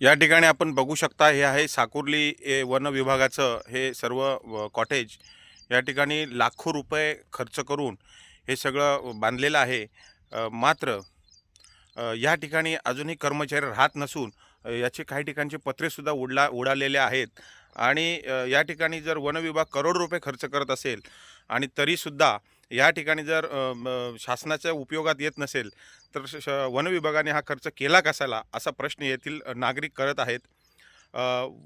या ठिकाणी आपण बघू शकता हे आहे साकुर्ली ए, वन विभागाचं हे सर्व व, कॉटेज या ठिकाणी लाखो रुपये खर्च करून हे सगळं बांधलेलं आहे. मात्र या ठिकाणी अजूनही कर्मचारी राहत नसून याचे काही ठिकाणचे पत्रेसुद्धा उडला उडालेले आहेत. आणि या ठिकाणी जर वनविभाग करोड रुपये खर्च करत असेल आणि तरीसुद्धा या ठिकाणी जर शासनाच्या उपयोगात येत नसेल तर श श- वन विभागाने हा खर्च केला कसाला असा प्रश्न येथील नागरिक करत आहेत.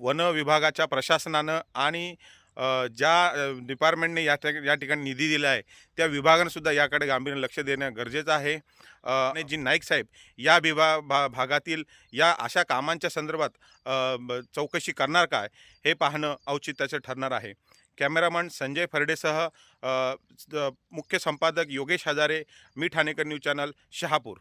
वन विभागाच्या प्रशासनानं आणि ज्या डिपार्टमेंटने या ठिक- या ठिकाणी निधी दिला आहे त्या विभागानंसुद्धा याकडे गांभीर्याने लक्ष देणं गरजेचं आहे. आणि जी नाईक साहेब या विभा भा भागातील या अशा कामांच्या संदर्भात चौकशी करणार काय हे पाहणं औचित्याचं ठरणार आहे. कॅमेरामन संजय फरडेसह मुख्य संपादक योगेश हजारे मी ठाणेकर न्यूज चॅनल शहापूर.